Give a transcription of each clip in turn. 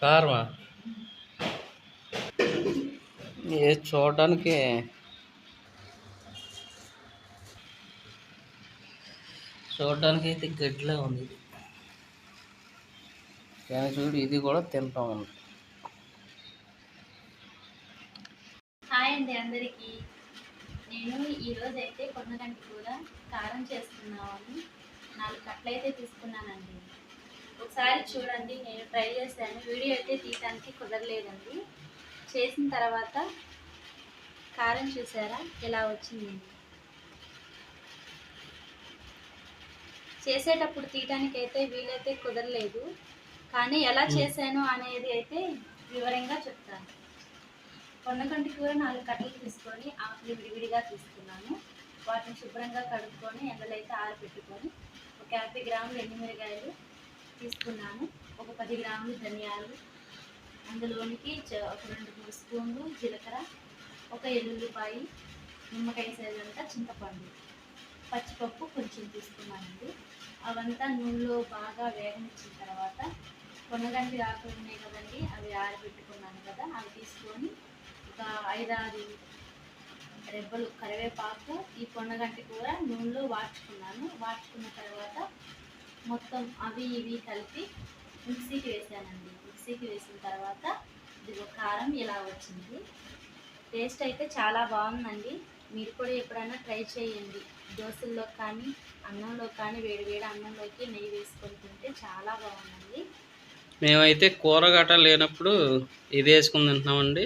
కారమా? ఏ చూడడానికి? చూడడానికి అయితే గడ్డిలా ఉంది. కానీ చూడు ఇది కూడా తింటాం ఉంది హాయ్ అండి అందరికీ. నేను ఈరోజు అయితే కొన్నగంటి కూర కారం చేస్తున్నామని నాలుగు కట్లయితే తీసుకున్నానండి. ఒకసారి చూడండి నేను ట్రై చేశాను. వీడియో అయితే తీయడానికి కుదరలేదండి. చేసిన తర్వాత కారం చూసారా? ఎలా వచ్చింది? చేసేటప్పుడు తీయడానికి అయితే వీలైతే కుదరలేదు. కానీ ఎలా చేశాను అనేది అయితే వివరంగా చెప్తాను. పొన్నగంటి కూర నాలుగు కట్టలు తీసుకొని ఆకులు విడివిడిగా తీసుకున్నాను. వాటిని శుభ్రంగా కడుక్కొని ఎండలో అయితే ఆరబెట్టుకొని ఒక యాభై గ్రాములు ఎండుమిరగాయలు తీసుకున్నాను ఒక పది గ్రాములు ధనియాలు. అందులోనికి ఒక రెండు మూడు స్పూన్లు జీలకర్ర ఒక ఎల్లుల్లిపాయి నిమ్మకాయ సైజంతా చింతపండు. పచ్చిపప్పు కొంచెం తీసుకున్నానండి. అవంతా నూనెలో బాగా వేగనిచ్చిన తర్వాత కొన్నగంటి ఆకులు ఉన్నాయి కదండి అవి ఆరబెట్టుకున్నాను కదా అవి తీసుకొని ఒక ఐదారు రెబ్బలు కరివేపాకు ఈ పొన్నగంటి కూర నూనెలో వాడ్చుకున్నాను వాడ్చుకున్న తర్వాత మొత్తం అవి ఇవి కలిపి మిక్సీకి వేసానండి. మిక్సీకి వేసిన తర్వాత ఇదిగో కారం ఇలా వచ్చింది. టేస్ట్ అయితే చాలా బాగుందండి. మీరు కూడా ఎప్పుడైనా ట్రై చేయండి. దోశల్లో కానీ అన్నంలో కానీ వేడి వేడి అన్నంలోకి నెయ్యి వేసుకొని తింటే చాలా బాగుందండి. మేమైతే కూర గట్ట లేనప్పుడు ఇది వేసుకుని తింటున్నామండి.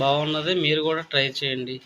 బాగున్నది మీరు కూడా ట్రై చేయండి.